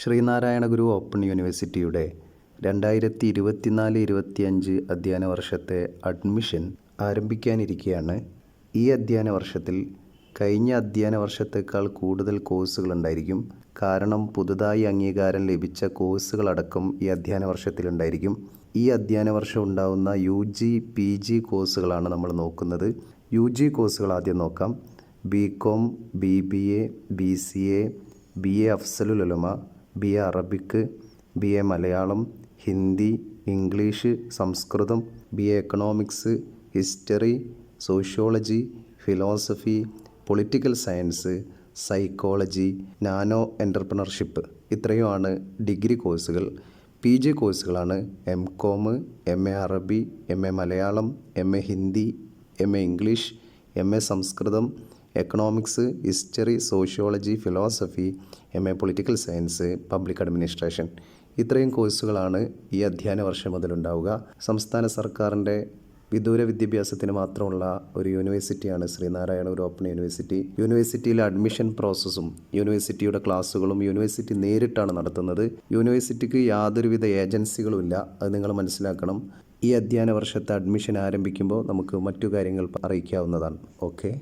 ശ്രീനാരായണ ഗുരു open യൂണിവേഴ്സിറ്റിയുടെ രണ്ടായിരത്തി ഇരുപത്തിനാല് ഇരുപത്തിയഞ്ച് അധ്യയന വർഷത്തെ അഡ്മിഷൻ ആരംഭിക്കാനിരിക്കുകയാണ് ഈ അധ്യയന വർഷത്തിൽ കഴിഞ്ഞ അധ്യയന വർഷത്തേക്കാൾ കൂടുതൽ കോഴ്സുകൾ ഉണ്ടായിരിക്കും കാരണം പുതുതായി അംഗീകാരം ലഭിച്ച കോഴ്സുകളടക്കം ഈ അധ്യയന വർഷത്തിലുണ്ടായിരിക്കും. ഈ അധ്യയന വർഷം ഉണ്ടാവുന്ന യു ജി പി ജി കോഴ്സുകളാണ് നമ്മൾ നോക്കുന്നത്. യു ജി കോഴ്സുകൾ ആദ്യം നോക്കാം. B com B B A B C A B A അഫ്സലുൽ Ulama B A Arabic B A Malayalam Hindi English Sanskrit B A economics history sociology philosophy political science psychology nano entrepreneurship. ഇത്രയുമാണ് degree കോഴ്സുകൾ. P G കോഴ്സുകളാണ് M com M A Arabi M A Malayalam M A Hindi M A English M A Sanskrit economics history sociology philosophy M A political science public administration ഇത്രയും കോഴ്സുകളാണ് ഈ അധ്യയന വർഷം മുതലുണ്ടാവുക. സംസ്ഥാന സർക്കാരിന്റെ വിദൂര വിദ്യാഭ്യാസത്തിന് മാത്രമുള്ള ഒരു യൂണിവേഴ്സിറ്റിയാണ് ശ്രീനാരായണൂർ ഓപ്പൺ യൂണിവേഴ്സിറ്റി യൂണിവേഴ്സിറ്റിയിലെ അഡ്മിഷൻ പ്രോസസ്സും യൂണിവേഴ്സിറ്റിയുടെ ക്ലാസ്സുകളും യൂണിവേഴ്സിറ്റി നേരിട്ടാണ് നടത്തുന്നത്. യൂണിവേഴ്സിറ്റിക്ക് യാതൊരുവിധ ഏജൻസികളുമില്ല അത് നിങ്ങൾ മനസ്സിലാക്കണം. ഈ അധ്യയന വർഷത്തെ അഡ്മിഷൻ ആരംഭിക്കുമ്പോൾ നമുക്ക് മറ്റു കാര്യങ്ങൾ അറിയിക്കാവുന്നതാണ്. ഓക്കെ